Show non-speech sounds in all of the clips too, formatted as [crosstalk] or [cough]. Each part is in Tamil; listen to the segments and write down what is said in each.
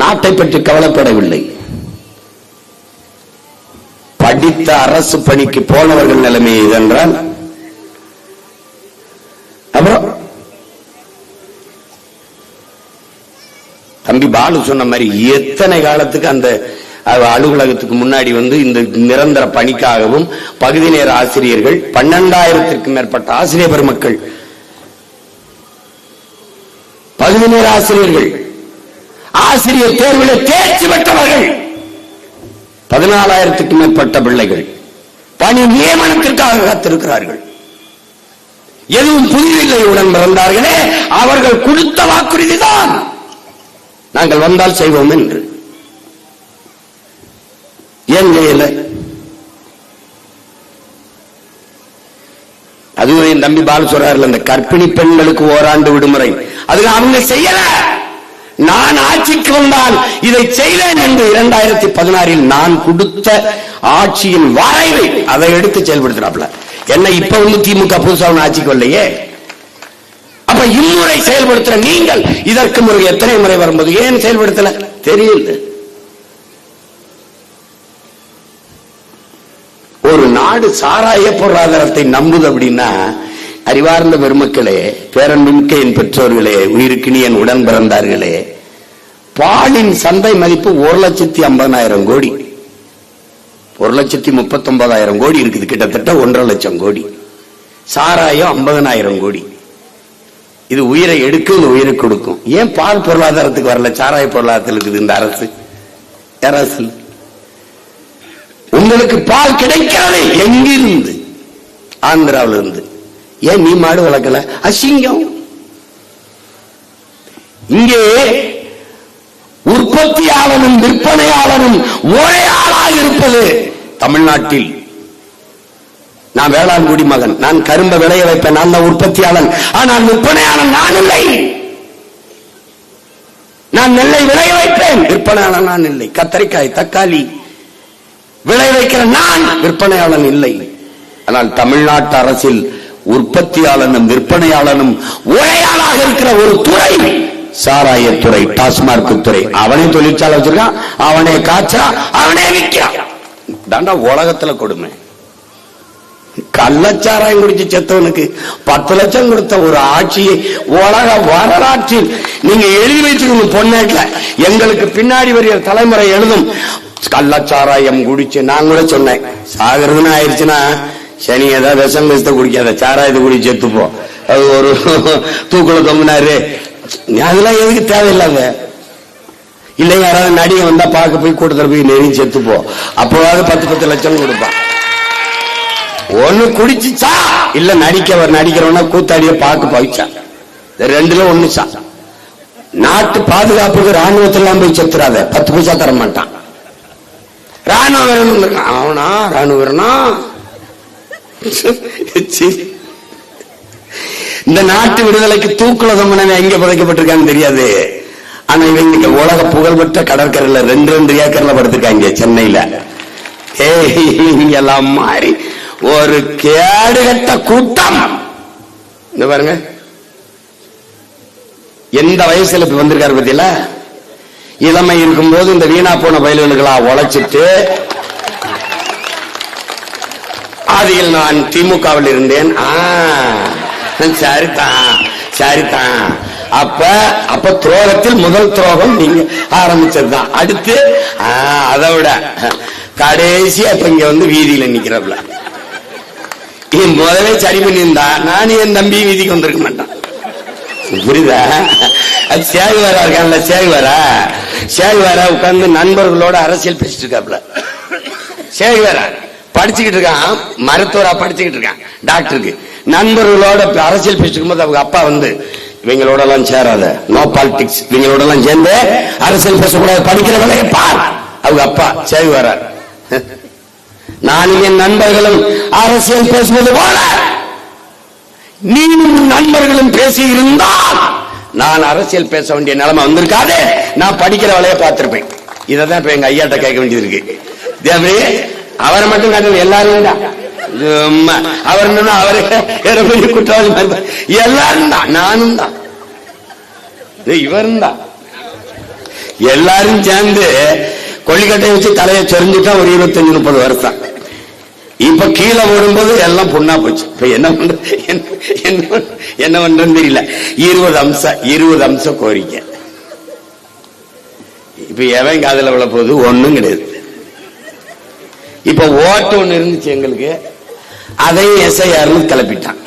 நாட்டை பற்றி கவலைப்படவில்லை. படித்த அரசு பணிக்கு போனவர்கள் நிலைமை இதென்றால் அப்புறம் தம்பி பாலு சொன்ன மாதிரி எத்தனை காலத்துக்கு அந்த அலுவலகத்துக்கு முன்னாடி வந்து இந்த நிரந்தர பணிக்காகவும் பகுதி நேர ஆசிரியர்கள் பன்னெண்டாயிரத்திற்கும் மேற்பட்ட ஆசிரியர் பெருமக்கள் பகுதி நேர ஆசிரியர்கள் ஆசிரியர் தேர்வில் தேர்ச்சி பெற்றவர்கள். பதினாலாயிரத்துக்கு மேற்பட்ட பிள்ளைகள் பணி நியமனத்திற்காக காத்திருக்கிறார்கள். எதுவும் புரியவில்லை உடன் பிறந்தார்களே அவர்கள் கொடுத்த வாக்குறுதிதான் நாங்கள் வந்தால் செய்வோம் என்று. ஏன் செய்யல? அதுவும் என் தம்பி பால் சொல்றாரு அந்த கர்ப்பிணி பெண்களுக்கு ஓராண்டு விடுமுறை. அது அவங்க செய்யல. நான் ஆட்சிக்கு வந்தால் இதை செய்வேன் என்று இரண்டாயிரத்தி பதினாறில் நான் கொடுத்த ஆட்சியின் வரைவை அதை எடுத்து செயல்படுத்தினாப்ல. என்ன இப்ப வந்து திமுக புதுசா ஆட்சிக்கு வரலையே? அப்ப இம்முறை செயல்படுத்துற நீங்கள் இதற்கு முறை எத்தனை முறை வரும்போது ஏன் செயல்படுத்தல? தெரியல ஒரு நாடு சாராய பொருளாதாரத்தை நம்புது அப்படின்னா அறிவார்ந்த பெருமக்களே பேரன்புமிக்க என் பெற்றோர்களே உயிருக்கினி என் உடன் பிறந்தார்களே பாலின் சந்தை மதிப்பு ஒரு லட்சத்தி ஐம்பதாயிரம் கோடி. ஒரு லட்சத்தி முப்பத்தி ஒன்பதாயிரம் கோடி இருக்குது கிட்டத்தட்ட ஒன்றரை லட்சம் கோடி. சாராயம் ஐம்பதனாயிரம் கோடி. இது உயிரை எடுக்கும் இது உயிரை கொடுக்கும். ஏன் பால் பொருளாதாரத்துக்கு வரல? சாராய பொருளாதாரத்தில் இருக்குது இந்த அரசு. அரசு. உங்களுக்கு பால் கிடைக்காது எங்கிருந்து? ஆந்திராவில இருந்து ஏன் நீ மாடு வளர்க்கல? அசிங்கம். இங்கே உற்பத்தியாளனும் விற்பனையாளனும் ஒரே ஆளாக இருப்பது தமிழ்நாட்டில். நான் வேளாண் குடிமகன் நான் கரும்பை விளைய வைப்பேன். நான் தான் உற்பத்தியாளன். ஆனால் விற்பனையாளன் நான் இல்லை. நான் நெல்லை விளைய வைப்பேன். விற்பனையாளன் நான் இல்லை. கத்தரிக்காய் தக்காளி விளை வைக்கிற நான் விற்பனையாளன் இல்லை. ஆனால் தமிழ்நாட்டு அரசில் உற்பத்தியாளனும் விற்பனையாளனும் உரையாளாக இருக்கிற ஒரு துறை. சாராயத்துறை டாஸ்மார்க் துறை. அவனே தொழிற்சாலை வச்சிருக்கான் அவனே காய்ச்சா அவனே விற்கிறான் தாண்டா உலகத்துல கொடுமை. கள்ளச்சாராயம் குடிச்சு செத்தவனுக்கு பத்து லட்சம் கொடுத்த ஒரு ஆட்சியை உலக வரலாற்றில் நீங்க எழுதி வச்சுக்கணும் பொண்ணேட்ல எங்களுக்கு பின்னாடி வருகிற தலைமுறை எழுதும் கள்ளச்சாராயம் குடிச்சு நான் கூட சொன்னேன். சாகிறதுன்னு ஆயிடுச்சுன்னா சனி ஏதாவது விஷம் விஷத்தை குடிக்காத சாராயத்தை குடி செத்துப்போ அது ஒரு [laughs] தூக்குல தொம்பினாரு அதெல்லாம் எதுக்கு தேவையில்லாத இல்லை யாராவது நடிகை வந்தா பார்க்க போய் கூட்டத்தில் போய் நெருங்கி செத்துப்போ அப்போவாவது பத்து பத்து லட்சம் கொடுப்பான் ஒண்ணு குடிச்சுச்சா? இல்ல நடிக்க நடிக்கிறவனா கூத்தாடிய பார்க்க போயிச்சான் ரெண்டுல ஒண்ணு சா. நாட்டு பாதுகாப்புக்கு ராணுவத்தெல்லாம் போய் செத்துறாத. பத்து பைசா தர மாட்டான் ராணுவ வீரன் அவனா? ராணுவ வீரனா? இந்த நாட்டு விடுதலைக்கு தூக்குல தொங்கினவன் எங்க புதைக்கப்பட்டிருக்கான்னு தெரியாது. ஆனா இவங்க இங்க உலக புகழ்பெற்ற கடற்கரையில ரெண்டு ரெண்டு ஏக்கர்ல படுத்திருக்காங்க சென்னையில. ஏய் இவங்க எல்லாம் மாறி ஒரு கேடுகட்ட கூட்டம். இந்த பாருங்க. எந்த வயசுல இப்ப வந்திருக்காரு பத்தியில? இளமை இருக்கும்போது இந்த வீணா போன பயல்களா உழைச்சிட்டு ஆதியில் நான் திமுகவில் இருந்தேன். ஆ, சரிதான் சரிதான். அப்ப அப்ப துரோகத்தில் முதல் துரோகம் நீங்க ஆரம்பிச்சதுதான். அடுத்து அதை விட கடைசியா இப்ப இங்க வந்து வீதியில நிக்கிறப்பல என் முதலே சரி பண்ணியிருந்தா நான் என் தம்பி வீதிக்கு வந்திருக்க மாட்டான் புரியுதா? அது சேகுவாரா இருக்கான்ல சேகுவாரா? சேகுவாரா உட்கார்ந்து நண்பர்களோட அரசியல் பேசிட்டு இருக்காப்ல. சேகுவாரா? படிச்சுக்கிட்டு இருக்கான் மருத்துவரா படிச்சுக்கிட்டு இருக்கான் டாக்டருக்கு. நண்பர்களோட அரசியல் பேசிட்டு இருக்கும்போது அவங்க அப்பா வந்து இவங்களோட எல்லாம் சேராத. நோ பாலிடிக்ஸ் இவங்களோட எல்லாம் சேர்ந்து அரசியல் பேசக்கூடாது. படிக்கிற வேலையை பார். அவங்க அப்பா சேகுவாரா நானும் என் நண்பர்களும் அரசியல் பேசுவது போல நீயும் நண்பர்களும் பேசி இருந்தால் நான் அரசியல் பேச வேண்டிய நிலைமை வந்திருக்காது. நான் படிக்கிற வேலையை பார்த்திருப்பேன். இதை தான் இப்ப எங்க ஐயாட்ட கேட்க வேண்டியது இருக்கு. அவரை மட்டும் காட்டு எல்லாரும் தான். அவர் அவரு பெரிய குற்றவாளி எல்லாரும் தான் நானும் தான். இவரும் தான். எல்லாரும் சேர்ந்து கொல்லிக்கட்டையை வச்சு தலையை சொரிஞ்சுட்டா ஒரு இருபத்தஞ்சு முப்பது வருஷம். இப்ப கீழே விடும்போது எல்லாம் பொண்ணா போச்சு. இப்ப என்ன பண்ற என்ன- என்ன பண்றேன்னு தெரியல. இருபது அம்சம் இருபது அம்சம் கோரிக்கை. இப்ப எவன் காதுல விழ போகுது? ஒண்ணும் கிடையாது. இப்ப ஓட்டு ஒண்ணு இருந்துச்சு எங்களுக்கு. அதையும் எஸ்ஐஆர்னு கிளப்பிட்டான்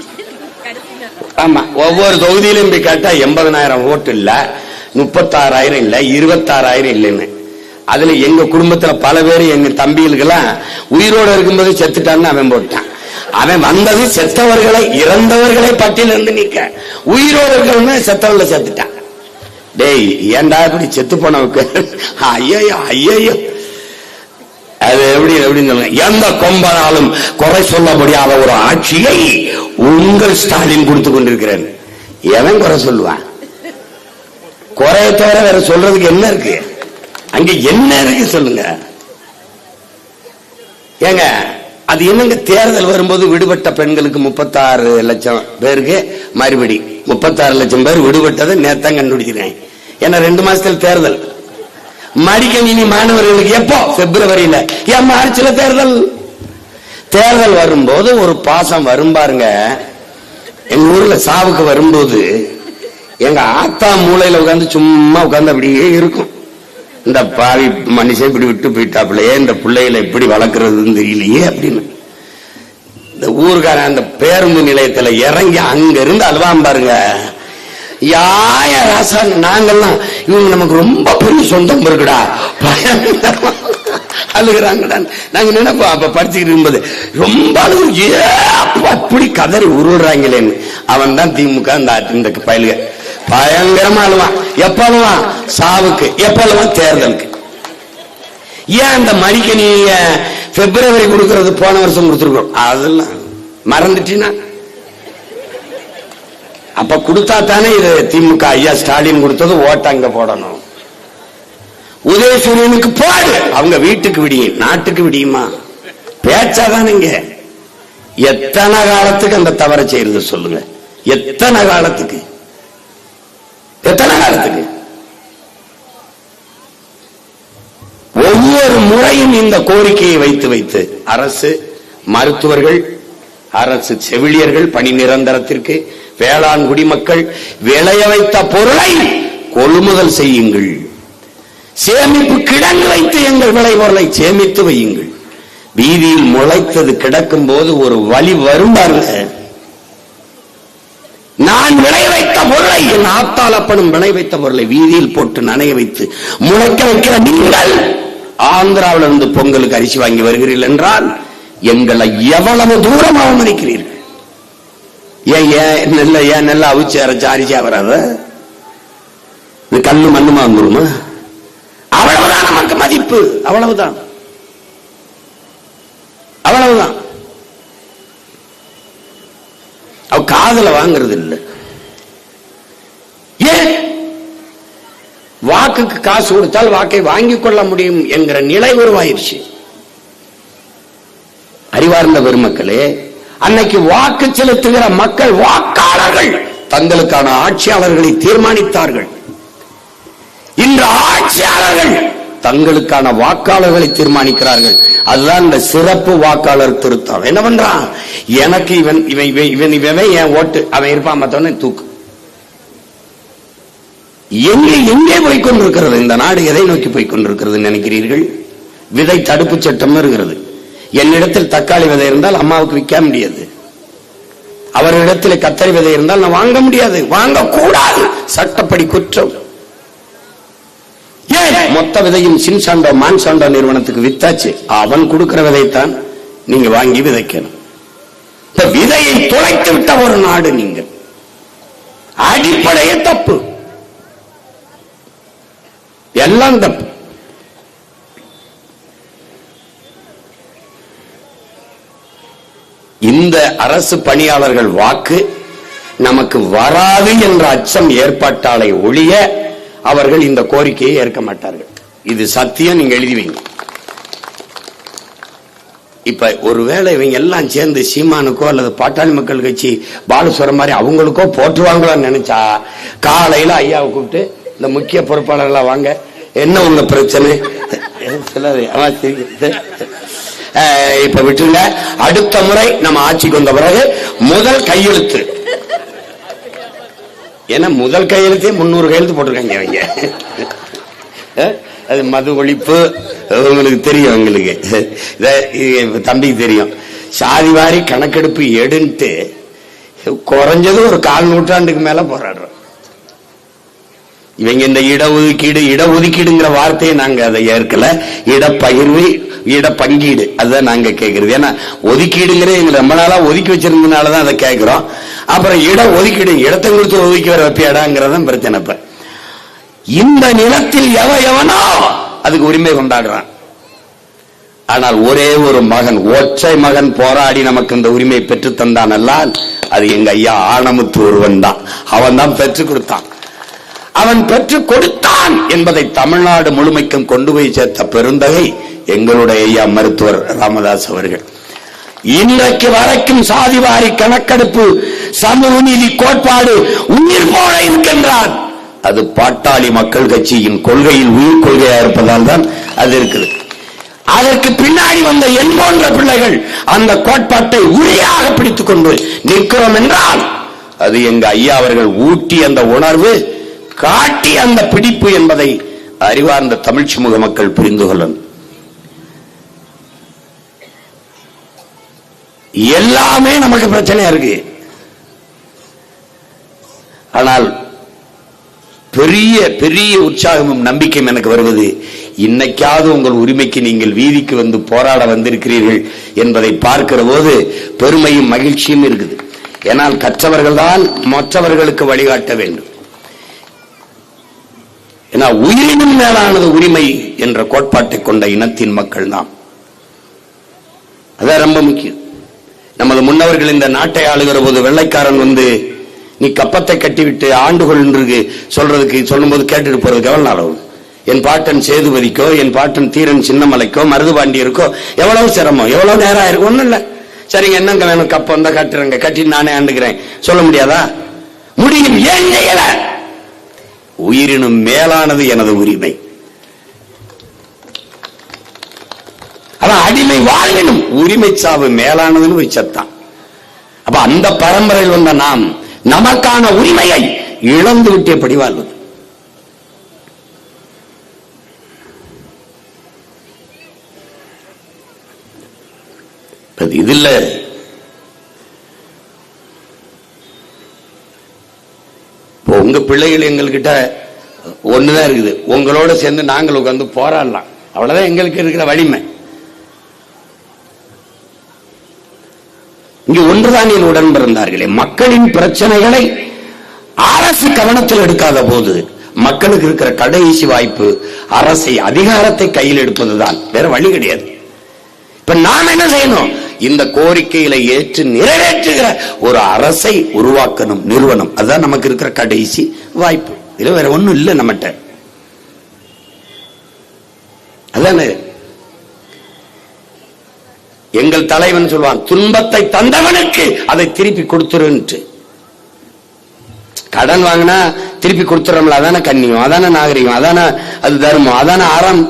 ஆமா ஒவ்வொரு தொகுதியிலும் போய் கேட்டா எண்பதனாயிரம் ஓட்டு இல்ல முப்பத்தாறாயிரம் இல்ல இருபத்தாறாயிரம் இல்லைன்னு. அதுல எங்க குடும்பத்துல பல பேர் எங்க தம்பிகளுக்கெல்லாம் உயிரோட இருக்கும்போது செத்துட்டான்னு அவன் போட்டான். அவன் வந்தது செத்தவர்களை இறந்தவர்களை பட்டியல இருந்து நீக்க. உயிரோட இருக்கிறவங்க செத்தவர்களை செத்துட்டான். டேய் ஏன்டா இப்படி செத்து போனவுக்கு ஐயோ ஐயோ அது எப்படி எப்படின்னு சொல்லுங்க. எந்த கொம்பனாலும் குறை சொல்ல முடியாத ஒரு ஆட்சியை உங்கள் ஸ்டாலின் கொடுத்து கொண்டிருக்கிறேன். எவன் குறை சொல்லுவான்? குறைய தவிர வேற சொல்றதுக்கு என்ன இருக்கு? அங்க என்ன இருக்கு சொல்லுங்க. ஏங்க அது என்னங்க தேர்தல் வரும்போது விடுபட்ட பெண்களுக்கு முப்பத்தாறு லட்சம் பேருக்கு மறுபடி. முப்பத்தாறு லட்சம் பேர் விடுபட்டதை நேத்தான் கண்டுபிடிக்கிறேன். ஏன்னா ரெண்டு மாசத்துல தேர்தல். மடிக்கணினி மாணவர்களுக்கு எப்போ? பிப்ரவரியில. ஏன் மார்ச்ல தேர்தல்? தேர்தல் வரும்போது ஒரு பாசம் வரும் பாருங்க. எங்க ஊர்ல சாவுக்கு வரும்போது எங்க ஆத்தா மூளையில உட்காந்து சும்மா உட்காந்து அப்படியே இருக்கும். இந்த பாவி மனுஷன் இப்படி விட்டு போயிட்டாப்புலையே இந்த பிள்ளைகளை எப்படி வளர்க்கறதுன்னு தெரியலையே அப்படின்னு. இந்த ஊருக்காரன் அந்த பேருந்து நிலையத்துல இறங்கி அங்க இருந்து அழுவான் பாருங்க. யாய ராசா நாங்கெல்லாம் இவங்க நமக்கு ரொம்ப பெரிய சொந்தம் இருக்குடா. பயங்கரமா அழுகிறாங்கடா. நாங்க நினைப்போம் அப்ப படிச்சுக்கிட்டு இருக்கும்போது ரொம்ப அழுகு அப்படி கதறி உருள்றாங்களேன்னு. அவன் தான் திமுக அந்த இந்த பயலுக. பயங்கரமா அழுவான். எப்ப அழுவான்? சாவுக்கு. எப்ப அழுவான்? தேர்தலுக்கு. ஏன் அந்த மடிக்கணிய பிப்ரவரி கொடுக்கறது போன வருஷம் கொடுத்துருக்கோம்? அதெல்லாம் மறந்துட்டீங்கன்னா அப்ப கொடுத்தா தானே இது திமுக ஐயா ஸ்டாலின் கொடுத்தது ஓட்ட அங்க போடணும். உதயசூரியனுக்கு போடு. அவங்க வீட்டுக்கு விடியும். நாட்டுக்கு விடியுமா? பேச்சாதானுங்க எத்தனை காலத்துக்கு அந்த தவறை செய்யறது சொல்லுங்க. எத்தனை காலத்துக்கு? எத்தனை காலத்துக்கு? ஒவ்வொரு முறையும் இந்த கோரிக்கையை வைத்து வைத்து அரசு மருத்துவர்கள் அரசு செவிலியர்கள் பணி நிரந்தரத்திற்கு வேளாண் குடிமக்கள் விளைய வைத்த பொருளை கொள்முதல் செய்யுங்கள். சேமிப்பு கிடங்கு வைத்து எங்கள் விளைபொருளை சேமித்து வையுங்கள். வீதியில் முளைத்தது கிடக்கும் போது ஒரு வழி வரும் பாருங்க. நான் விளை வைத்த பொருளை என் ஆத்தால் அப்பனும் விளை வைத்த பொருளை வீதியில் போட்டு நனைய வைத்து முளைக்க வைக்கிற நீங்கள் ஆந்திராவில இருந்து பொங்கலுக்கு அரிசி வாங்கி வருகிறீர்கள் என்றால் எங்களை எவ்வளவு தூரம் அவமதிக்கிறீர்கள் ஏன் ஏன் நெல்ல ஏன் நெல்ல அவிச்சு அரைச்சு வராத? இது கல்லு மண்ணுமா வந்துருமா? அவ்வளவுதான் நமக்கு மதிப்பு. அவ்வளவுதான். அவ்வளவுதான். அவ காதல வாங்குறது இல்ல. ஏன் வாக்குக்கு காசு கொடுத்தால் வாக்கை வாங்கிக் கொள்ள முடியும் என்கிற நிலை உருவாயிருச்சு அறிவார்ந்த பெருமக்களே அன்னைக்கு வாக்கு செலுத்துகிற மக்கள் வாக்காளர்கள் தங்களுக்கான ஆட்சியாளர்களை தீர்மானித்தார்கள். இன்று ஆட்சியாளர்கள் தங்களுக்கான வாக்காளர்களை தீர்மானிக்கிறார்கள். அதுதான் இந்த சிறப்பு வாக்காளர் திருத்தம். என்ன பண்றான் எனக்கு இவன் இவன் இவன் இவன் இவன் என் ஓட்டு. அவன் இருப்பான் மத்தவனை தூக்கு. எங்கே எங்கே போய்கொண்டிருக்கிறது இந்த நாடு எதை நோக்கி போய்கொண்டிருக்கிறது நினைக்கிறீர்கள்? விதை தடுப்பு சட்டம் இருக்கிறது என்னிடத்தில் தக்காளி விதை இருந்தால் அம்மாவுக்கு விற்க முடியாது. அவரிடத்தில் கத்தரி விதை இருந்தால் நான் வாங்க முடியாது. வாங்க கூடாது சட்டப்படி குற்றம். ஏன்? மொத்த விதையும் சின்சாண்டோ மான்சாண்டோ நிறுவனத்துக்கு வித்தாச்சு. அவன் கொடுக்கிற விதைத்தான் நீங்க வாங்கி விதைக்கணும். இந்த விதையை துளைத்து விட்ட ஒரு நாடு நீங்க அடிப்படையே தப்பு. எல்லாம் தப்பு. இந்த அரசு பணியாளர்கள் வாக்கு நமக்கு வராது என்ற அச்சம் ஏற்பட்டாலே ஒழிய அவர்கள் இந்த கோரிக்கையை ஏற்க மாட்டார்கள். இது சத்தியம் நீங்க எழுதிவீங்க இப்ப ஒருவேளை இவங்க எல்லாம் சேர்ந்து சீமானுக்கோ அல்லது பாட்டாளி மக்கள் கட்சி பாலசுவரம் மாதிரி அவங்களுக்கோ போட்டுருவாங்களோன்னு நினைச்சா காலையில ஐயாவை கூப்பிட்டு இந்த முக்கிய பொறுப்பாளர்களா வாங்க. என்ன உங்க பிரச்சனை? சொல்லாது. இப்ப விட்டுருங்க. அடுத்த முறை நம்ம ஆட்சிக்கு வந்த பிறகு முதல் கையெழுத்து. ஏன்னா முதல் கையெழுத்தே முன்னூறு கையெழுத்து போட்டிருக்காங்க அவங்க அது மது ஒழிப்பு உங்களுக்கு தெரியும் எங்களுக்கு தம்பிக்கு தெரியும். சாதி வாரி கணக்கெடுப்பு எடுன்ட்டு குறைஞ்சது ஒரு கால் நூற்றாண்டுக்கு மேல போராடுறோம். இவங்க இந்த இடஒதுக்கீடு இடஒதுக்கீடுங்கிற வார்த்தையை நாங்க அதை ஏற்கல. இடப்பகிர்வு இட பங்கீடு. அதுதான் நாங்க கேட்கறது ஏன்னா ஒதுக்கீடுங்கிறது எங்க ரொம்ப நாளா ஒதுக்கி வச்சிருந்ததுனால தான் அதை கேட்கிறோம் அப்புறம் இட ஒதுக்கீடு இடத்தை கொடுத்து ஒதுக்கி வர வைப்பியாடாங்கிறதான் பிரச்சனை இப்ப. இந்த நிலத்தில் எவ எவனோ அதுக்கு உரிமை கொண்டாடுறான். ஆனால் ஒரே ஒரு மகன் ஒற்றை மகன் போராடி நமக்கு இந்த உரிமை பெற்று தந்தான் அல்லால் அது எங்க ஐயா ஆணமுத்து ஒருவன் தான். அவன் தான் பெற்றுக் கொடுத்தான். அவன் பெற்றுக் கொடுத்தான் என்பதை தமிழ்நாடு முழுமைக்கும் கொண்டு போய் சேர்த்த பெருந்தகை எங்களுடைய ஐயா மருத்துவர் ராமதாஸ் அவர்கள். இன்றைக்கு வரைக்கும் சாதிவாரி கணக்கெடுப்பு சமூக நீதி கோட்பாடு உயிர் போல இருக்கின்றான். அது பாட்டாளி மக்கள் கட்சியின் கொள்கையில் உயிர் கொள்கையா இருப்பதால் தான் அது இருக்குது. அதற்கு பின்னாடி வந்த என் போன்ற பிள்ளைகள் அந்த கோட்பாட்டை உரியாக பிடித்துக் கொண்டு நிற்கிறோம் என்றால் அது எங்க ஐயா அவர்கள் ஊட்டி அந்த உணர்வு காட்டி அந்த பிடிப்பு என்பதை அறிவார்ந்த தமிழ் சமூக மக்கள் புரிந்து கொள்ளணும். எல்லாமே நமக்கு பிரச்சனையா இருக்கு. ஆனால் பெரிய பெரிய உற்சாகமும் நம்பிக்கையும் எனக்கு வருவது இன்னைக்காவது உங்கள் உரிமைக்கு நீங்கள் வீதிக்கு வந்து போராட வந்திருக்கிறீர்கள் என்பதை பார்க்கிற போது பெருமையும் மகிழ்ச்சியும் இருக்குது. ஏனால் கற்றவர்கள் தான் மற்றவர்களுக்கு வழிகாட்ட வேண்டும். ஏன்னா உயிரினும் மேலானது உரிமை என்ற கோட்பாட்டை கொண்ட இனத்தின் மக்கள் நாம் அதான் ரொம்ப முக்கியம். நமது முன்னவர்கள் இந்த நாட்டை ஆளுகிற போது வெள்ளைக்காரன் வந்து நீ கப்பத்தை கட்டிவிட்டு ஆண்டுகள் என்று சொல்றதுக்கு சொல்லும்போது கேட்டுட்டு போறது எவ்வளவு நாள் ஆகும் என் பாட்டன் சேதுபதிக்கோ என் பாட்டன் தீரன் சின்னமலைக்கோ மருதுபாண்டியருக்கோ எவ்வளவு சிரமம்? எவ்வளவு நேரம் ஆயிருக்கும் ஒண்ணும் இல்ல. சரிங்க என்னங்க வேணும்? கப்பம் தான் கட்டுறேங்க. கட்டி நானே ஆண்டுகிறேன் சொல்ல முடியாதா? முடியும். ஏன் செய்யல? உயிரினும் மேலானது எனது உரிமை. அவன் அடிமை வாழணும் உரிமை சாவு மேலானதுன்னு போய் செத்தான். அப்ப அந்த பரம்பரையில் வந்த நாம் நமக்கான உரிமையை இழந்து விட்டு எப்படி வாழ்வது. இது இல்ல. இப்போ உங்க பிள்ளைகள் எங்கள்கிட்ட ஒண்ணுதான் இருக்குது. உங்களோட சேர்ந்து நாங்கள் உட்கார்ந்து போராடலாம். அவ்வளவுதான் எங்களுக்கு இருக்கிற வலிமை. இங்கு ஒன்றுதான் என் உடன் பிறந்தார்களே மக்களின் பிரச்சனைகளை அரசு கவனத்தில் எடுக்காத போது மக்களுக்கு இருக்கிற கடைசி வாய்ப்பு அரசை அதிகாரத்தை கையில் எடுப்பதுதான். வேற வழி கிடையாது. இப்ப நாம் என்ன செய்யணும்? இந்த கோரிக்கைகளை ஏற்று நிறைவேற்றுகிற ஒரு அரசை உருவாக்கணும் நிறுவனம். அதுதான் நமக்கு இருக்கிற கடைசி வாய்ப்பு. இதுல வேற ஒண்ணும் இல்லை நம்மகிட்ட. அதானே? எங்கள் தலைவன் சொல்வான் துன்பத்தை தந்தவனுக்கு அதை திருப்பி கொடுத்துருன்ட்டு. கடன் வாங்கினா திருப்பி கொடுத்துறோம்ல அதான கண்ணியம் அதான நாகரிகம் அதான அது தர்மம் அதான அறம்.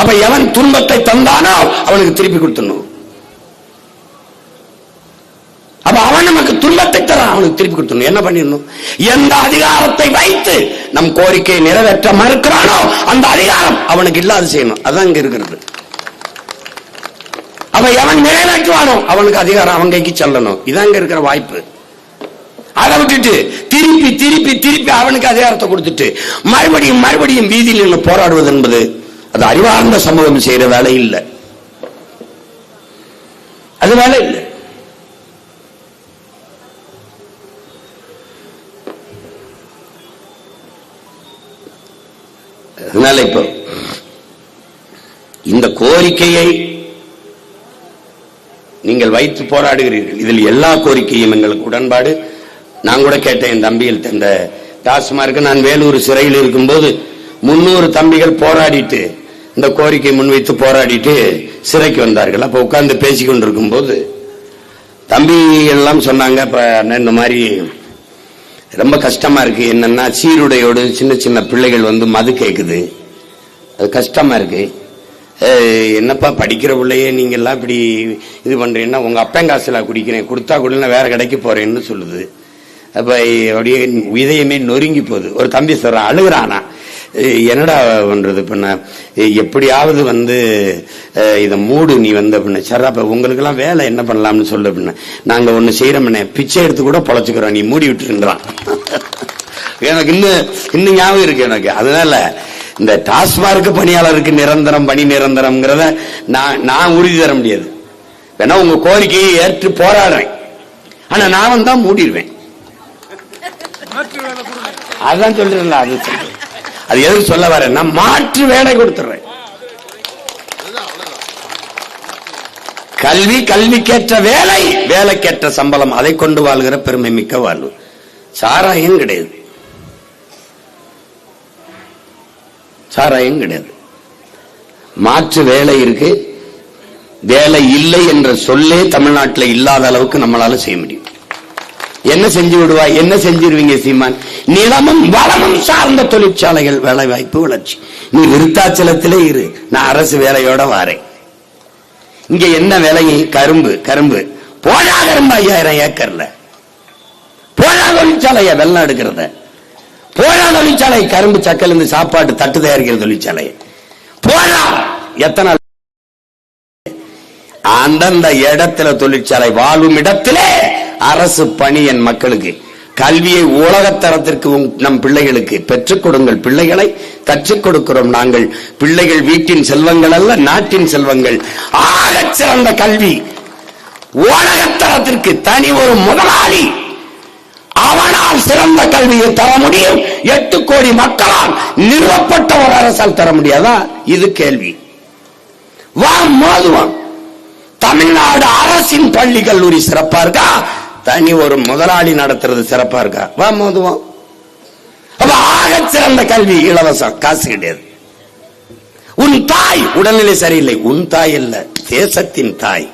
அப்ப எவன் துன்பத்தை தந்தானோ அவனுக்கு திருப்பி கொடுத்துடணும். அப்ப அவன் நமக்கு துன்பத்தை தரான் அவனுக்கு திருப்பி கொடுத்துடணும். என்ன பண்ணிடணும்? எந்த அதிகாரத்தை வைத்து நம் கோரிக்கையை நிறைவேற்ற மறுக்கிறானோ அந்த அதிகாரம் அவனுக்கு இல்லாது செய்யணும். அதான் இங்க இருக்கிறது. அவன் எவன் நிறைவேற்றுவானோ அவனுக்கு அதிகாரம் அவன் கைக்கு செல்லணும். இதாங்க இருக்கிற வாய்ப்பு. அதை விட்டுட்டு திருப்பி திருப்பி திருப்பி அவனுக்கு அதிகாரத்தை கொடுத்துட்டு மறுபடியும் மறுபடியும் வீதியில் நின்று போராடுவது என்பது அது அறிவார்ந்த சமூகம் செய்யற வேலை இல்லை. அது வேலை இல்லை. அதனால இப்போ இந்த கோரிக்கையை நீங்கள் வைத்து போராடுகிறீர்கள். இதில் எல்லா கோரிக்கையும் எங்களுக்கு உடன்பாடு. நான் கூட கேட்டேன் என் தம்பிகள் இந்த டாஸ்மார்க்கு நான் வேலூர் சிறையில் இருக்கும்போது முன்னூறு தம்பிகள் போராடிட்டு இந்த கோரிக்கை முன்வைத்து போராடிட்டு சிறைக்கு வந்தார்கள். அப்போ உட்கார்ந்து பேசிக்கொண்டிருக்கும் போது தம்பி எல்லாம் சொன்னாங்க இப்போ அண்ணன் இந்த மாதிரி ரொம்ப கஷ்டமா இருக்கு. என்னன்னா சீருடையோடு சின்ன சின்ன பிள்ளைகள் வந்து மது கேட்குது அது கஷ்டமா இருக்கு. என்னப்பா படிக்கிற பிள்ளையே நீங்க எல்லாம் இப்படி இது பண்றீங்கன்னா உங்க அப்பங்காசுல குடிக்கிறேன். கொடுத்தா கூட வேற கடைக்கு போறேன்னு சொல்லுது. அப்ப அப்படியே இதயமே நொறுங்கி போகுது. ஒரு தம்பி சொல்கிறான் அழுகுறானா? என்னடா பண்றது பண்ண எப்படியாவது வந்து இதை இத மூடு நீ வந்து அப்படின்னு சரி அப்போ உங்களுக்கு எல்லாம் வேலை என்ன பண்ணலாம்னு சொல்லு அப்படின்னு நாங்க ஒண்ணு செய்யறோம்னே பிச்சை எடுத்து கூட பொழைச்சிக்கிறோம். நீ மூடி விட்டுருன்றான் [laughs] எனக்கு இன்னும் இன்னும் ஞாபகம் இருக்கு எனக்கு. அதனால இந்த டாஸ்மார்க் பணியாளருக்கு நிரந்தரம் பணி நிரந்தரம்ங்கிறத நான் நான் உறுதி தர முடியாது. வேணா உங்க கோரிக்கையை ஏற்று போராடுறேன். ஆனா நான் தான் மூடிடுவேன். அதான் சொல்றேன்ல அது சொல்றேன். அது எதுக்கு சொல்ல வரேன்? நான் மாற்று வேலை கொடுத்துறேன். கல்வி கல்விக்கேற்ற வேலை வேலைக்கேற்ற சம்பளம் அதை கொண்டு வாழ்கிற பெருமை மிக்க வாழ்வு. சாராயம் கிடையாது. சாராயம் கிடையாது. மாற்று வேலை இருக்கு. வேலை இல்லை என்ற சொல்லே தமிழ்நாட்டில் இல்லாத அளவுக்கு நம்மளால செய்ய முடியும். என்ன செஞ்சு விடுவா? என்ன செஞ்சிருவீங்க சீமான்? நிலமும் வளமும் சார்ந்த தொழிற்சாலைகள் வேலை வாய்ப்பு வளர்ச்சி. நீ விருத்தாச்சலத்திலே இரு. நான் அரசு வேலையோட வாரேன். இங்க என்ன வேலை? கரும்பு கரும்பு. போடா கரும்பு ஐயாயிரம் ஏக்கர்ல. போடா தொழிற்சாலையா வெள்ளம் எடுக்கிறத போடா தொழிற்சாலை. கரும்பு சக்கல் இருந்து சாப்பாடு தட்டு தயாரிக்கிற தொழிற்சாலை. போடா. எத்தனை அந்தந்த இடத்துல தொழிற்சாலை வாழும் இடத்திலே அரசு பணி என் மக்களுக்கு. கல்வியை உலகத்தரத்திற்கு நம் பிள்ளைகளுக்கு பெற்றுக் கொடுங்கள் பிள்ளைகளை. கற்றுக் கொடுக்கிறோம் நாங்கள். பிள்ளைகள் வீட்டின் செல்வங்கள் அல்ல நாட்டின் செல்வங்கள். ஆக சிறந்த கல்வி உலகத்தரத்திற்கு தனி ஒரு முதலாளி. அவனால் சிறந்த கல்வியை தர முடியும். எட்டு கோடி மக்களால் நிறுவப்பட்ட ஒரு அரசால் தர முடியாதா? இது கேள்வி. வா மோதுவோம். தமிழ்நாடு அரசின் பள்ளி கல்லூரி சிறப்பா இருக்கா? தனி ஒரு முதலாளி நடத்துறது சிறப்பா இருக்கா? வா மோதுவோம். அப்ப சிறந்த கல்வி இலவசம். காசு கிடையாது. உன் தாய் உடல்நிலை சரியில்லை. உன் தாய் அல்ல தேசத்தின் தாய்.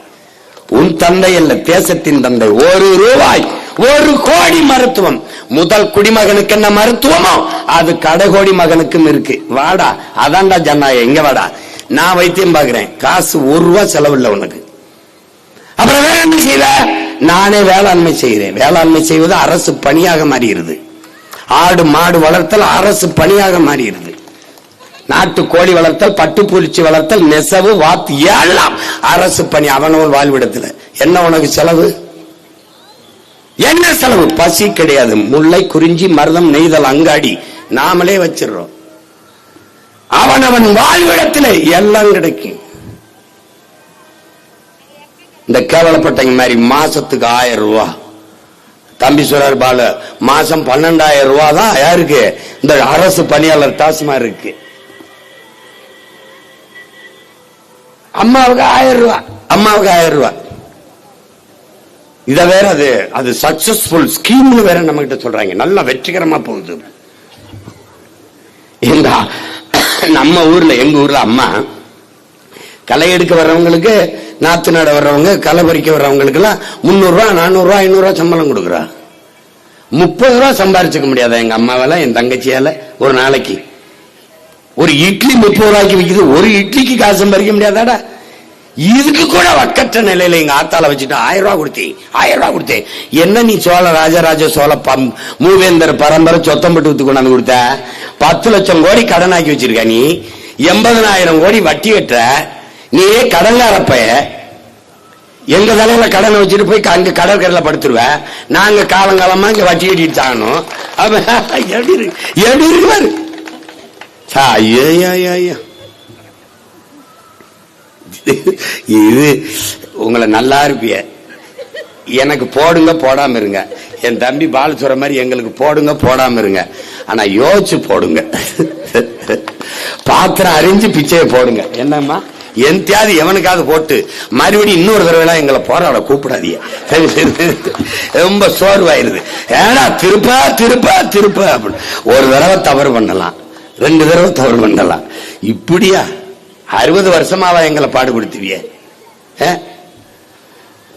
உன் தந்தை அல்ல தேசத்தின் தந்தை. ஒரு ரூபாய் ஒரு கோடி மருத்துவம். முதல் குடிமகனுக்கு என்ன மருத்துவமோ? அது கடைகோடி மகனுக்கும் இருக்கு. வாடா அதான்டா ஜன்னாய எங்க வாடா. நான் வைத்தியம் பாக்குறேன் காசு ஒரு ரூபா செலவில்லை உனக்கு. அப்புறம் வேற என்ன செய்வ? நானே வேளாண்மை செய்கிறேன். வேளாண்மை செய்வது அரசு பணியாக மாறிடுது. ஆடு மாடு வளர்த்தல் அரசு பணியாக மாறிடுது. நாட்டு கோழி வளர்த்தல் பட்டுப்பூச்சி வளர்த்தல் நெசவு வாத்து எல்லாம் அரசு பணி. அவனவன் வாழ்விடத்துல. என்ன உனக்கு செலவு? என்ன செலவு? பசி கிடையாது. முல்லை குறிஞ்சி மருதம் நெய்தல் அங்காடி. நாமளே வச்சிடறோம். அவன் அவன் வாழ்விடத்தில் எல்லாம் கிடைக்கும் இந்த கேவலப்பட்டங்க மாதிரி மாசத்துக்கு ஆயிரம் ரூபா. தம்பி சொல்றாரு பால மாசம் பன்னெண்டாயிரம் ரூபா தான் யாருக்கு? இந்த அரசு பணியாளர் டாஸ்மா இருக்கு. அம்மாவுக்கு ஆயிரம் ரூபா. அம்மாவுக்கு ஆயிரம் ரூபா. இதை வேற அது அது சக்சஸ்ஃபுல் ஸ்கீம்னு வேற நம்ம கிட்ட சொல்றாங்க. நல்லா வெற்றிகரமா போகுது. எங்க நம்ம ஊர்ல எங்க ஊர்ல அம்மா களை எடுக்க வர்றவங்களுக்கு நாத்து நட வர்றவங்க களை பறிக்க வர்றவங்களுக்கு எல்லாம் முன்னூறு ரூபா நானூறு ரூபா ஐநூறு ரூபா சம்பளம் கொடுக்குறா. முப்பது ரூபா சம்பாரிச்சுக்க முடியாதா எங்க அம்மாவால என் தங்கச்சியால ஒரு நாளைக்கு. ஒரு இட்லி முப்பது ரூபாய்க்கு விற்கிது ஒரு இட்லிக்கு காசு சம்பாதிக்க முடியாதாடா? இதுக்கு கூட வட்கற்ற நிலையில எங்க ஆத்தால வச்சுட்டு ஆயிரம் ரூபாய் கொடுத்தேன் ஆயிரம் ரூபாய் கொடுத்தேன் என்ன நீ சோழ ராஜராஜ சோழ பம் மூவேந்தர் பரம்பரை சொத்தம்பட்டு வித்து கொண்டாந்து கொடுத்த பத்து லட்சம் கோடி கடனாக்கி வச்சிருக்க நீ எண்பதனாயிரம் கோடி வட்டி கட்டுற நீயே கடன்காரப்ப எங்க தலையில கடனை வச்சுட்டு போய் அங்க கடற்கரையில படுத்துருவ நாங்க காலங்காலமா இங்க வட்டி கட்டிட்டு தாங்கணும் அப்ப எப்படி இருக்கு எப்படி இருக்கு பாரு சா, ஐயோ ஐயோ ஐயோ இது உங்களை நல்லா இருப்பிய. எனக்கு போடுங்க போடாம இருங்க. என் தம்பி பால் சொல்ற மாதிரி எங்களுக்கு போடுங்க போடாம இருங்க. ஆனா யோசிச்சு போடுங்க. பாத்திரம் அறிஞ்சு பிச்சையை போடுங்க. என்னம்மா? எந்தையாவது எவனுக்காவது போட்டு மறுபடியும் இன்னொரு தடவை எல்லாம் எங்களை போராட கூப்பிடாதீங்க. சரி, சரி. ரொம்ப சோர்வாயிருது. ஏடா திருப்பா திருப்பா திருப்ப அப்படின்னு. ஒரு தடவை தவறு பண்ணலாம். ரெண்டு தடவை தவறு பண்ணலாம். இப்படியா? அறுபது வருஷமாவா எங்களை பாடுபடுத்துவிய?